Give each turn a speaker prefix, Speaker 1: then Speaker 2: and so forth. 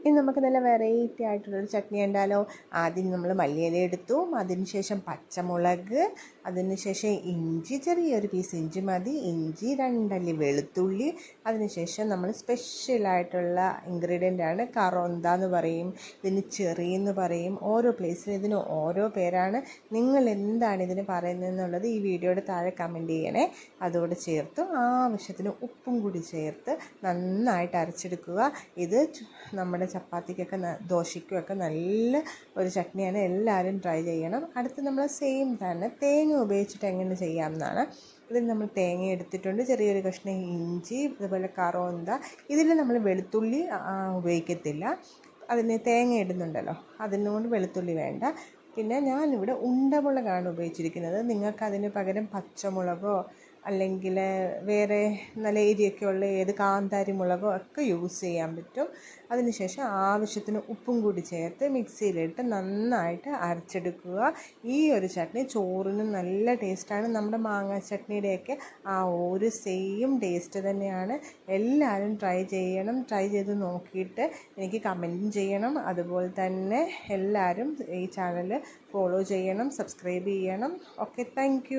Speaker 1: ഇനി നമുക്ക് നല്ല വെറൈറ്റി ആയിട്ടുള്ളൊരു ചട്നി ഉണ്ടാലോ ആദ്യം നമ്മൾ മല്ലിയില എടുത്തു അതിനുശേഷം പച്ചമുളക് അതിനുശേഷം ഇഞ്ചി ചെറിയൊരു പീസ് ഇഞ്ചി മതി ഇഞ്ചി രണ്ടല്ലി വെളുത്തുള്ളി അതിനുശേഷം നമ്മൾ സ്പെഷ്യലായിട്ടുള്ള ഇൻഗ്രീഡിയന്റ് ആണ് കറോന്ത എന്ന് പറയും ഇതിന് ചെറി എന്ന് പറയും ഓരോ പ്ലേസിലും ഇതിന് ഓരോ പേരാണ്. നിങ്ങൾ എന്താണ് ഇതിന് പറയുന്നതെന്നുള്ളത് ഈ വീഡിയോയുടെ താഴെ കമന്റ് ചെയ്യണേ. അതോട് ചേർത്ത് ആവശ്യത്തിന് ഉപ്പും കൂടി ചേർത്ത് നന്നായിട്ട് അരച്ചെടുക്കുക. ഇത് നമ്മുടെ ചപ്പാത്തിക്കൊക്കെ ദോശയ്ക്കുമൊക്കെ നല്ല ഒരു ചട്നിയാണ്. എല്ലാവരും ട്രൈ ചെയ്യണം. അടുത്ത് നമ്മൾ സെയിം തന്നെ തേങ്ങ ഉപയോഗിച്ചിട്ട് എങ്ങനെ ചെയ്യാമെന്നാണ്. ഇതിൽ നമ്മൾ തേങ്ങ എടുത്തിട്ടുണ്ട്. ചെറിയൊരു കഷ്ണം ഇഞ്ചി അതുപോലെ കറോന്ത. ഇതിൽ നമ്മൾ വെളുത്തുള്ളി ഉപയോഗിക്കത്തില്ല. അതിന് തേങ്ങ ഇടുന്നുണ്ടല്ലോ. അതിനോട് വെളുത്തുള്ളി വേണ്ട. പിന്നെ ഞാനിവിടെ ഉണ്ടമുളകാണ് ഉപയോഗിച്ചിരിക്കുന്നത്. നിങ്ങൾക്ക് അതിന് പകരം പച്ചമുളകോ അല്ലെങ്കിൽ വേറെ നല്ല എരിയൊക്കെ ഉള്ള ഏത് കാന്താരി മുളകോ ഒക്കെ യൂസ് ചെയ്യാൻ പറ്റും. അതിനുശേഷം ആവശ്യത്തിന് ഉപ്പും കൂടി ചേർത്ത് മിക്സിയിലിട്ട് നന്നായിട്ട് അരച്ചെടുക്കുക. ഈ ഒരു ചട്നി ചോറിന് നല്ല ടേസ്റ്റാണ്. നമ്മുടെ മാങ്ങ ചട്നിയുടെയൊക്കെ ആ ഒരു സെയിം ടേസ്റ്റ് തന്നെയാണ്. എല്ലാവരും ട്രൈ ചെയ്യണം. ട്രൈ ചെയ്ത് നോക്കിയിട്ട് എനിക്ക് കമന്റും ചെയ്യണം. അതുപോലെ തന്നെ എല്ലാവരും ഈ ചാനൽ ഫോളോ ചെയ്യണം സബ്സ്ക്രൈബ് ചെയ്യണം. Okay thank